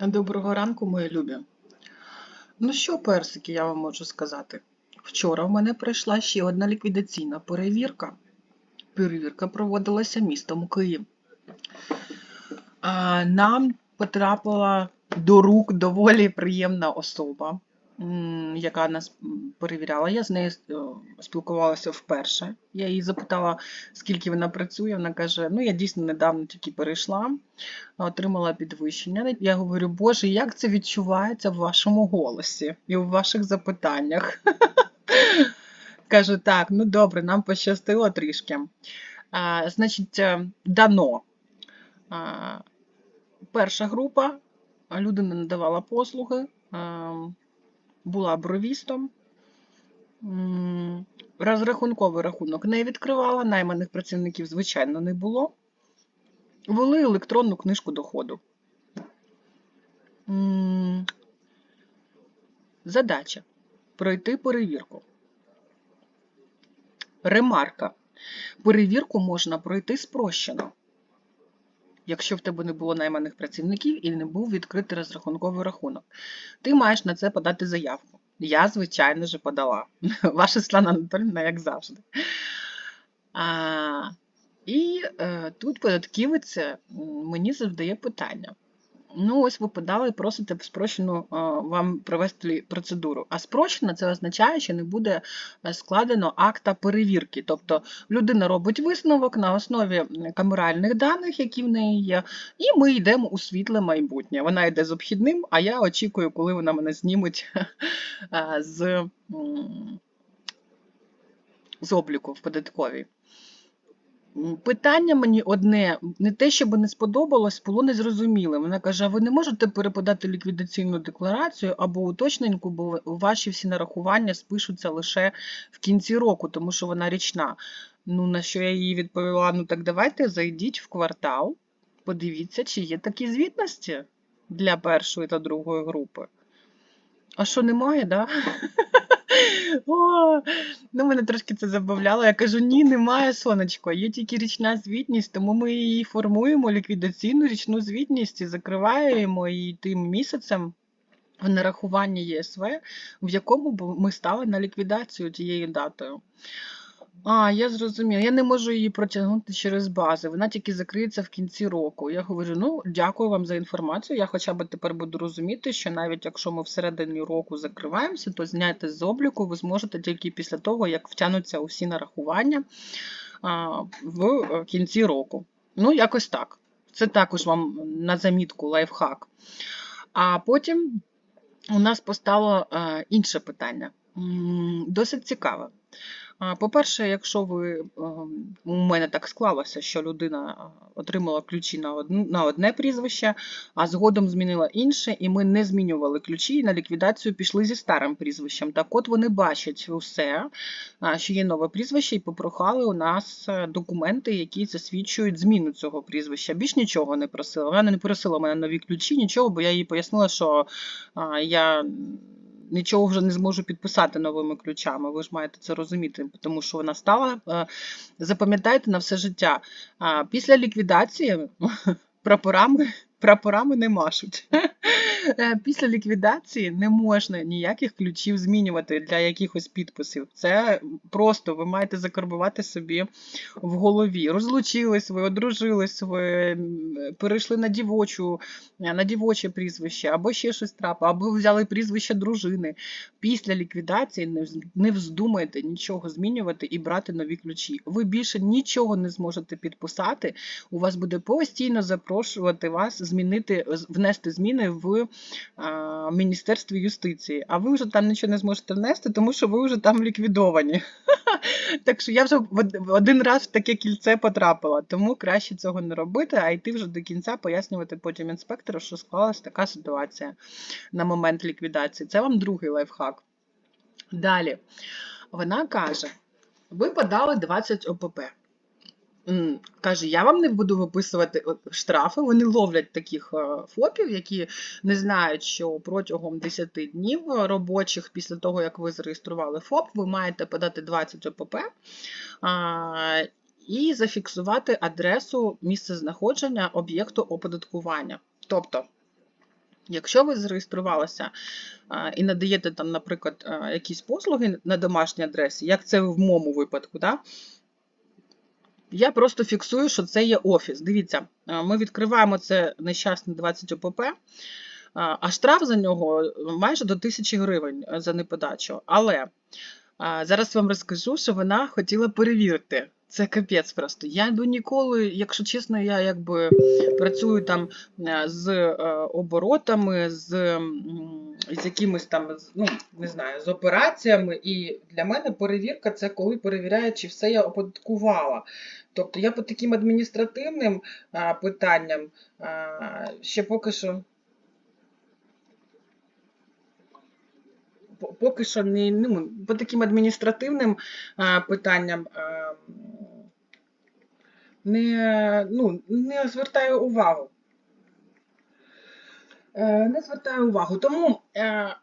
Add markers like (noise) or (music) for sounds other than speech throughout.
Доброго ранку, мої любі. Ну що, персики, я вам можу сказати. Вчора в мене прийшла ще одна ліквідаційна перевірка. Перевірка проводилася містом Київ. А, Нам потрапила до рук доволі приємна особа, яка нас перевіряла. Я з нею е, спілкувалася вперше. Я її запитала, скільки вона працює. Вона каже: ну я дійсно недавно тільки перейшла, отримала підвищення. Я говорю, Боже, як це відчувається в вашому голосі і в ваших запитаннях? (laughs) Кажу, так, ну добре, нам пощастило трішки. А, Значить, е, дано. А, Перша група, людина надавала послуги, була бровістом. Розрахунковий рахунок не відкривала, найманих працівників, звичайно, не було. Вели електронну книжку доходу. Задача пройти перевірку. Ремарка. Перевірку можна пройти спрощено, якщо в тебе не було найманих працівників і не був відкритий розрахунковий рахунок. Ти маєш на це подати заявку. Я, звичайно ж, подала. (laughs) Ваша Слана Анатольовна, як завжди. А, і е, тут податківець мені завдає питання. Ну, ось ви подали і просите спрощену е, вам провести процедуру. А спрощена це означає, що не буде е, складено акта перевірки. Тобто людина робить висновок на основі камеральних даних, які в неї є, і ми йдемо у світле майбутнє. Вона йде з обхідним, а я очікую, коли вона мене зніметь (laughs) е, з обліку в податковій. Питання мені одне, не те, щоб не сподобалось, було незрозуміле. Вона каже: а ви не можете переподати ліквідаційну декларацію або уточненьку, бо ваші всі нарахування спишуться лише в кінці року, тому що вона річна. Ну, на що я їй відповіла: ну так давайте зайдіть в квартал, подивіться, чи є такі звітності для першої та другої групи. А що немає, да? (laughs) О, ну мене трошки це забавляло. Я кажу: ні, немає сонечко, є тільки річна звітність, тому ми її формуємо ліквідаційну річну звітність і закриваємо її тим місяцем в нарахуванні ЄСВ, в якому ми стали на ліквідацію тією датою. А, я зрозуміла. Я не можу її протягнути через бази. Вона тільки закриється в кінці року. Я говорю: ну, дякую вам за інформацію. Я хоча б тепер буду розуміти, що навіть якщо ми всередині року закриваємося, то зняти з обліку ви зможете тільки після того, як втягнуться усі нарахування а, в е, кінці року. Ну, якось так. Це також вам на замітку лайфхак. А потім у нас постало е, інше питання. Досить цікаве. По-перше, якщо ви ем, у мене так склалося, що людина отримала ключі на одну на одне прізвище, а згодом змінила інше, і ми не змінювали ключі, і на ліквідацію пішли зі старим прізвищем. Так от вони бачать усе, що є нове прізвище, і попрохали у нас е, документи, які засвідчують зміну цього прізвища. Більш нічого не просила. Вона не просила мене нові ключі, нічого, бо я їй пояснила, що я нічого вже не зможу підписати новими ключами. Ви ж маєте це розуміти, тому що вона стала. е, Запам'ятайте на все життя. Після ліквідації (laughs) прапорами, прапорами не машуть. (laughs) Е, Після ліквідації не можна ніяких ключів змінювати для якихось підписів. Це просто ви маєте закарбувати собі в голові. Розлучились ви, одружились ви, перейшли на дівочу, е, на дівоче прізвище, або ще щось трапило, або взяли прізвище дружини. Після ліквідації не вздумайте нічого змінювати і брати нові ключі. Ви більше нічого не зможете підписати. У вас буде постійно запрошувати вас змінити, внести зміни в Міністерстві юстиції. А ви вже там нічого не зможете внести, тому що ви вже там ліквідовані. (laughs) Так що я вже один раз в таке кільце потрапила, тому краще цього не робити, а йти вже до кінця пояснювати потім інспектору, що склалась така ситуація на момент ліквідації. Це вам другий лайфхак. Далі, вона каже: ви подали 20 ОПП. Каже, я вам не буду виписувати штрафи. Вони ловлять таких е, ФОПів, які не знають, що протягом 10 днів робочих після того, як ви зареєстрували ФОП, ви маєте подати 20 ОПП. І зафіксувати адресу місцезнаходження об'єкту оподаткування. Тобто, якщо ви зареєструвалися і надаєте там, наприклад, а, якісь послуги на домашній адресі, як це в моєму випадку, да? Я просто фіксую, що це є офіс. Дивіться, ми відкриваємо це нещасне 20 ОПП, а а штраф за нього майже до 1000 гривень е, за неподачу. Але зараз вам розкажу, що вона хотіла перевірити. Це капець просто. Я до ніколи, якщо чесно, я якби працюю там е, з е, оборотами, з, з якимись там, ну, не знаю, з операціями. І для мене перевірка це коли перевіряє, чи все я оподаткувала. Тобто я по таким адміністративним а, питанням ще поки що. по- Поки що не ну, по таким адміністративним питанням а, м, не, ну, не звертаю увагу. Е, Не звертаю увагу. Тому е,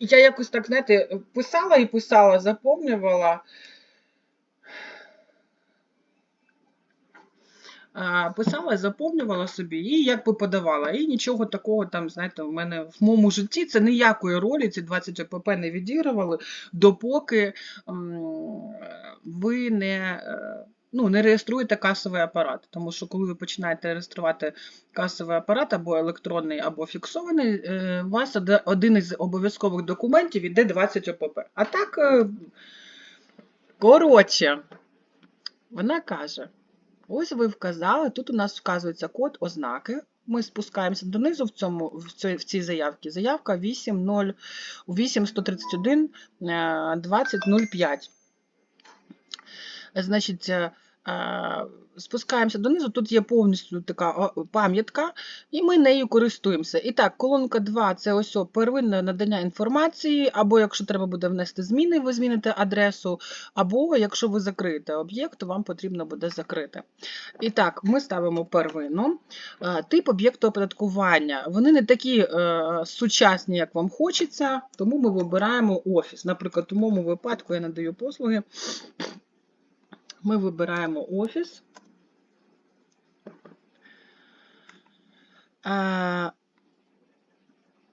я якось так, знаєте, писала і писала, заповнювала. А, Писала, заповнювала собі і якби подавала. І нічого такого там, знаєте, в мене в моєму житті це ніякої ролі ці 20 ОПП не відігрували, допоки ви не, е, ну, не реєструєте касовий апарат. Тому що коли ви починаєте реєструвати касовий апарат або електронний, або фіксований, е, у вас один із обов'язкових документів іде 20 ОПП. А так, е, коротше, вона каже. Ось ви вказали, тут у нас вказується код ознаки. Ми спускаємося донизу в, цьому, в, цій, в цій заявці. Заявка 8.0 8131 е, 20.05. Значить, е, е, спускаємося донизу, тут є повністю така пам'ятка, і ми нею користуємося. І так, колонка 2 це ось первинне надання інформації, або якщо треба буде внести зміни, ви зміните адресу, або якщо ви закриєте об'єкт, то вам потрібно буде закрити. І так, ми ставимо первинну. Е, Тип об'єкту оподаткування. Вони не такі сучасні, як вам хочеться, тому ми вибираємо офіс. Наприклад, у моєму випадку я надаю послуги. Ми вибираємо офіс.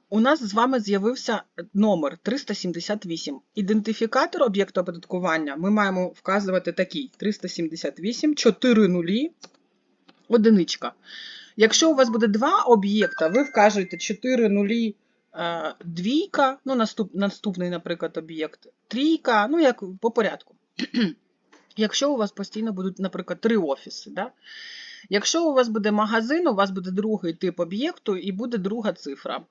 У нас з вами з'явився номер 378. Ідентифікатор об'єкту оподаткування ми маємо вказувати такий: 378 4 нулі, одиничка. Якщо у вас буде два об'єкта, ви вкажете 4 нулі, е, двійка, ну, наступ, наступний, наприклад, об'єкт, трійка, ну, як по порядку. Якщо у вас постійно будуть, наприклад, три офіси. Да? Якщо у вас буде магазин, у вас буде другий тип об'єкту і буде друга цифра.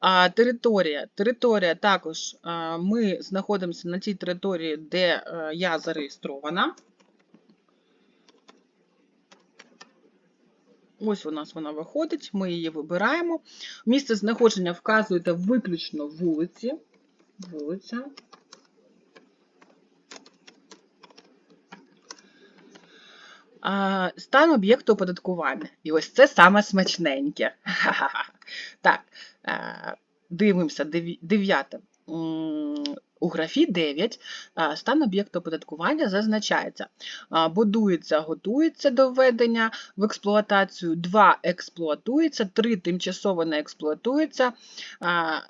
А, територія. Територія також а, ми знаходимося на тій території, де е, я зареєстрована. Ось у нас вона виходить, ми її вибираємо. Місце знаходження вказуєте виключно вулиці. Вулиця. Стан об'єкту оподаткування. І ось це саме смачненьке. Так, е, дивимося, дев'яте. У графі 9 стан об'єкту оподаткування зазначається. Будується, готується до введення в експлуатацію, 2 експлуатується, 3 тимчасово не експлуатується,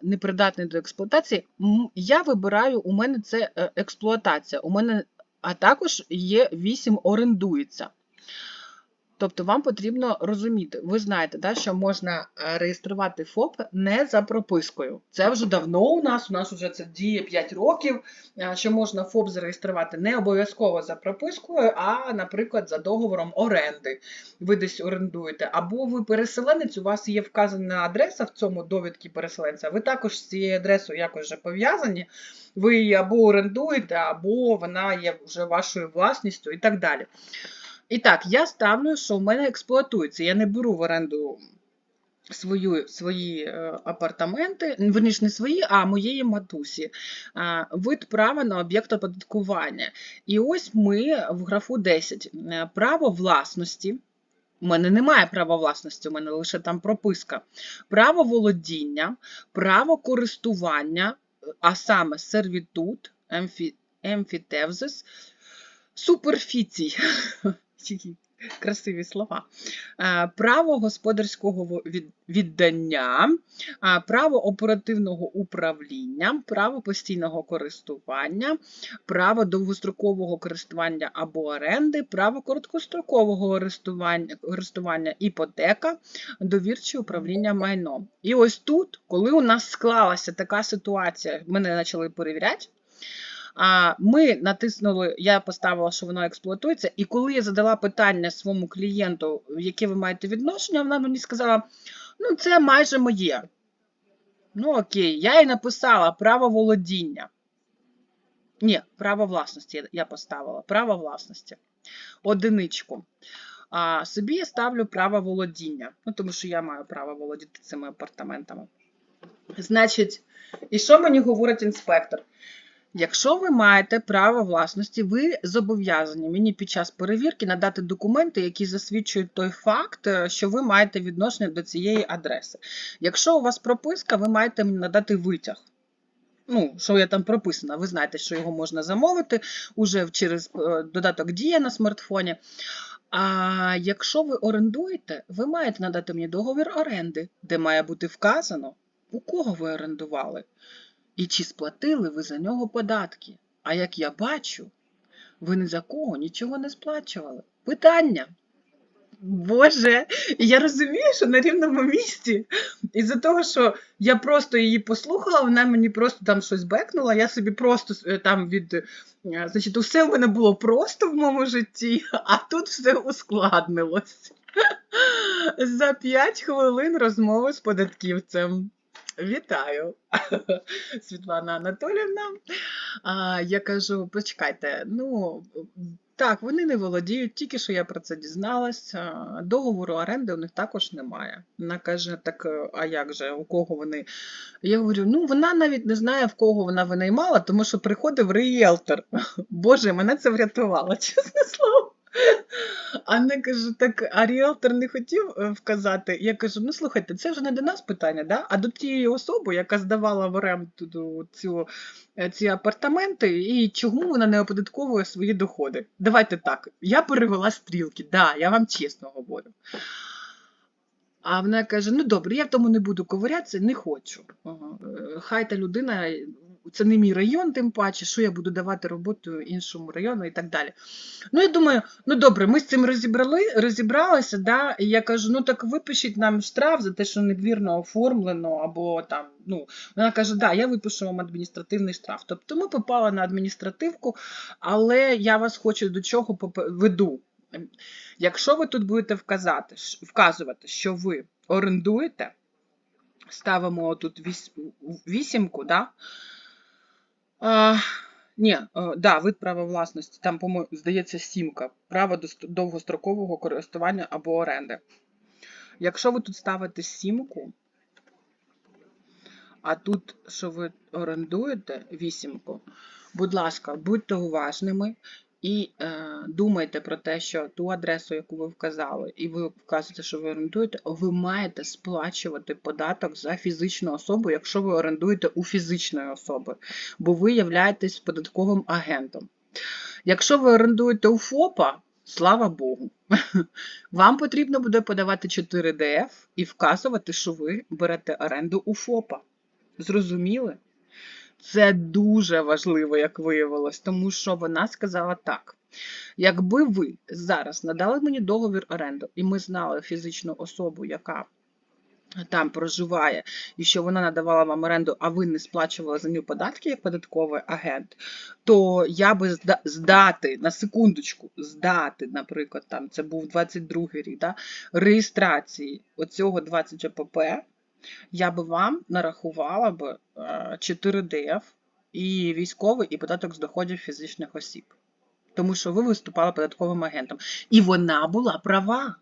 непридатний до експлуатації. Я вибираю, у мене це е, експлуатація. У мене а також є 8 орендується. Тобто вам потрібно розуміти, ви знаєте, да, що можна е, реєструвати ФОП не за пропискою. Це вже давно у нас, у нас вже це діє 5 років, е, що можна ФОП зареєструвати не обов'язково за пропискою, а, наприклад, за договором оренди. Ви десь орендуєте. Або ви переселенець, у вас є вказана адреса в цьому довідці переселенця, ви також з цією адресою якось вже пов'язані. Ви її або орендуєте, або вона є вже вашою власністю і так далі. І так, я ставлю, що в мене експлуатується. Я не беру в оренду свою, свої е, апартаменти, верніше не свої, а моєї матусі. Вид права на об'єкт оподаткування. І ось ми в графу 10. Е, Право власності. У мене немає права власності, у мене лише там прописка. Право володіння, право користування, а саме сервітут, емфі, емфітевзис, суперфіцій. (laughs) Які Красиві слова. Право господарського віддання, право оперативного управління, право постійного користування, право довгострокового користування або оренди, право короткострокового користування іпотека, довірче управління майном. І ось тут, коли у нас склалася така ситуація, мене почали перевіряти. А ми натиснули, я поставила, що воно експлуатується, і коли я задала питання своєму клієнту, яке ви маєте відношення, вона мені сказала: ну, це майже моє. Ну, окей, я їй написала право володіння. Ні, право власності я поставила. Право власності. Одиничку. А собі я ставлю право володіння. Ну, тому що я маю право володіти цими апартаментами. Значить, і що мені говорить інспектор? Якщо ви маєте право власності, ви зобов'язані мені під час перевірки надати документи, які засвідчують той факт, е, що ви маєте відношення до цієї адреси. Якщо у вас прописка, ви маєте надати витяг. Ну, що я там прописана, ви знаєте, що його можна замовити уже через е, додаток Дія на смартфоні. А якщо ви орендуєте, ви маєте надати мені договір оренди, де має бути вказано, у кого ви орендували. І чи сплатили ви за нього податки? А як я бачу, ви ні за кого нічого не сплачували. Питання. Боже, я розумію, що на рівному місці. Із-за того, що я просто її послухала, вона мені просто там щось бекнула, я собі просто е, там від. е, Значить, усе в мене було просто в моєму житті, а тут все ускладнилось. (laughs) За 5 хвилин розмови з податківцем. Вітаю, (laughs) Світлана Анатолівна. А, я кажу, почекайте, ну так, вони не володіють, тільки що я про це дізналась. а, Договору оренди у них також немає. Вона каже, так, е, а як же, у кого вони? Я говорю, ну вона навіть не знає, в кого вона винаймала, тому що приходив ріелтор. (laughs) Боже, мене це врятувало, (laughs) чесне слово. А не кажу, так, а ріелтор не хотів е, вказати. Я кажу, ну слухайте, це вже не до нас питання, да? а до тієї особи, яка здавала в оренду цю, е, ці апартаменти, і чому вона не оподатковує свої доходи. Давайте так. Я перевела стрілки, да, я вам чесно говорю. А вона каже: ну добре, я в тому не буду ковирятися, не хочу. Е, Хай та людина, це не мій район, тим паче, що я буду давати роботу іншому району і так далі. Ну, я думаю, ну добре, ми з цим розібрали, розібралися, да? і я кажу, ну так випишіть нам штраф за те, що недвірно оформлено, або там, ну, вона каже, да, я випишу вам адміністративний штраф. Тобто ми попали на адміністративку, але я вас хочу до чого веду. Якщо ви тут будете вказати, вказувати, що ви орендуєте, ставимо тут вісімку, да? А, ні, е, да, вид права власності, там, по-моєму, здається, сімка. Право до довгострокового користування або оренди. Якщо ви тут ставите сімку, а тут, що ви орендуєте вісімку, будь ласка, будьте уважними і е, думайте про те, що ту адресу, яку ви вказали, і ви вказуєте, що ви орендуєте, ви маєте сплачувати податок за фізичну особу, якщо ви орендуєте у фізичної особи, бо ви являєтесь податковим агентом. Якщо ви орендуєте у ФОПа, слава Богу, (laughs) вам потрібно буде подавати 4ДФ і вказувати, що ви берете оренду у ФОПа. Зрозуміли? Це дуже важливо, як виявилось, тому що вона сказала так. Якби ви зараз надали мені договір оренду, і ми знали фізичну особу, яка там проживає, і що вона надавала вам оренду, а ви не сплачували за нього податки як податковий агент, то я би здати на секундочку, здати, наприклад, там це був 22 рік, да, реєстрації оцього 20 ЖПП, я би вам нарахувала б е, 4 ДФ і військовий, і податок з доходів фізичних осіб. Тому що ви виступали податковим агентом. І вона була права.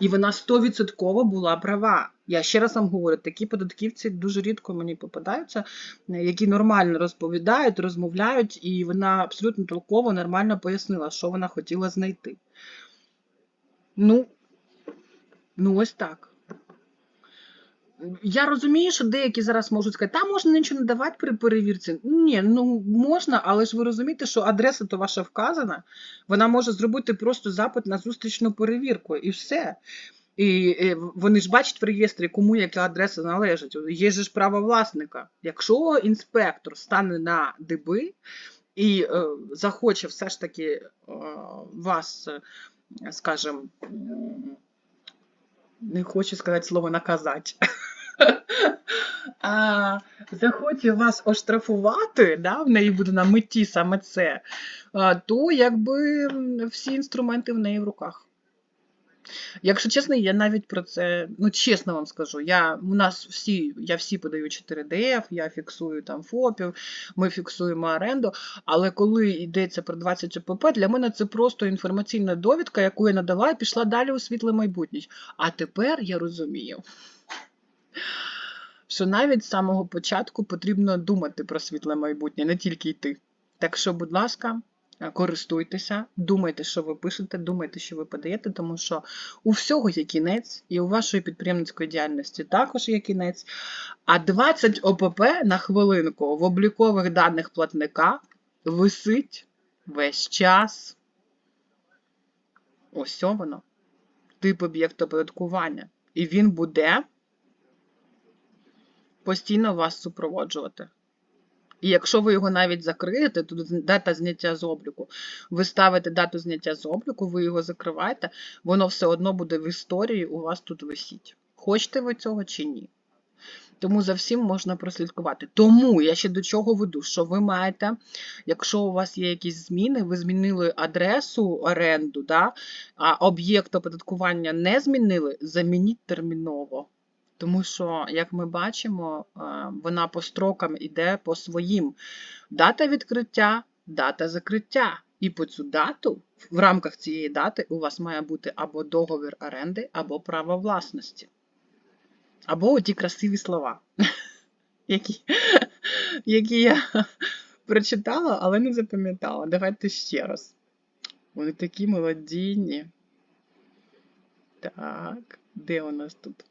І вона 100% була права. Я ще раз вам говорю, такі податківці дуже рідко мені попадаються, е, які нормально розповідають, розмовляють, і вона абсолютно толково, нормально пояснила, що вона хотіла знайти. Ну, ну ось так. Я розумію, що деякі зараз можуть сказати, та можна нічого не давати при перевірці. Ні, ну можна, але ж ви розумієте, що адреса то ваша вказана, вона може зробити просто запит на зустрічну перевірку і все. І вони ж бачать в реєстрі, кому яка адреса належить. Є ж право власника. Якщо інспектор стане на диби і е, захоче все ж таки е, вас, е, скажімо, не хочу сказати слово наказати. (laughs) А, захоче вас оштрафувати, да, в неї буде на меті саме це, то якби всі інструменти в неї в руках. Якщо чесно, я навіть про це, ну чесно вам скажу, я, у нас всі, я всі подаю 4DF, я фіксую там ФОПів, ми фіксуємо оренду, але коли йдеться про 20 ОПП, для мене це просто інформаційна довідка, яку я надала і пішла далі у світле майбутнє. А тепер я розумію, що навіть з самого початку потрібно думати про світле майбутнє, не тільки йти. Так що, будь ласка, е, користуйтеся, думайте, що ви пишете, думайте, що ви подаєте, тому що у всього є кінець, і у вашої підприємницької діяльності також є кінець. А 20 ОПП на хвилинку в облікових даних платника висить весь час. Ось воно. Тип об'єкту оподаткування. І він буде постійно вас супроводжувати. І якщо ви його навіть закриєте, то дата зняття з обліку. Ви ставите дату зняття з обліку, ви його закриваєте, воно все одно буде в історії у вас тут висіть. Хочете ви цього чи ні? Тому за всім можна прослідкувати. Тому я ще до чого веду, що ви маєте, якщо у вас є якісь зміни, ви змінили адресу оренду, да, а об'єкт оподаткування не змінили, замініть терміново. Тому що, як ми бачимо, е, вона по строкам іде по своїм. Дата відкриття, дата закриття. І по цю дату, в рамках цієї дати, у вас має бути або договір оренди, або право власності. Або оті красиві слова, (laughs) які, (laughs) які я (laughs) прочитала, але не запам'ятала. Давайте ще раз. Вони такі молодійні. Так, де у нас тут?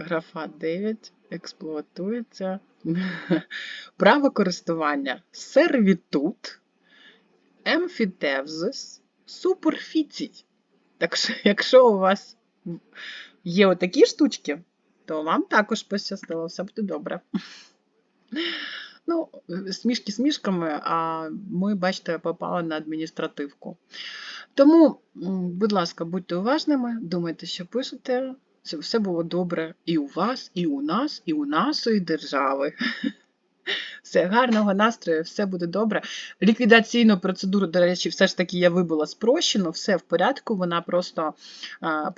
Графа 9 експлуатується. (laughs) Право користування сервітут, емфітевзис, суперфіцій. Так що, (laughs) якщо у вас є отакі штучки, то вам також пощастило, все буде добре. (laughs) Ну, смішки смішками, а ми, бачите, попали на адміністративку. Тому, будь ласка, будьте уважними, думайте, що пишете. Щоб все було добре і у вас, і у нас, і у нашої держави. (laughs) Все, гарного настрою, все буде добре. Ліквідаційну процедуру, до речі, все ж таки я вибила спрощено, все в порядку. Вона просто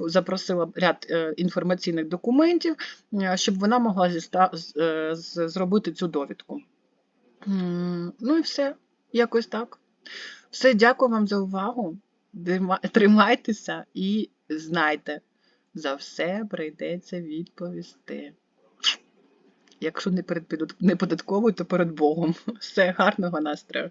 запросила ряд е, інформаційних документів, е, щоб вона могла е, зробити цю довідку. Ну і все, якось так. Все, дякую вам за увагу. Тримайтеся і знайте. За все прийдеться відповісти. Якщо не перед не податковою, то перед Богом. (laughs) Все, гарного настрою.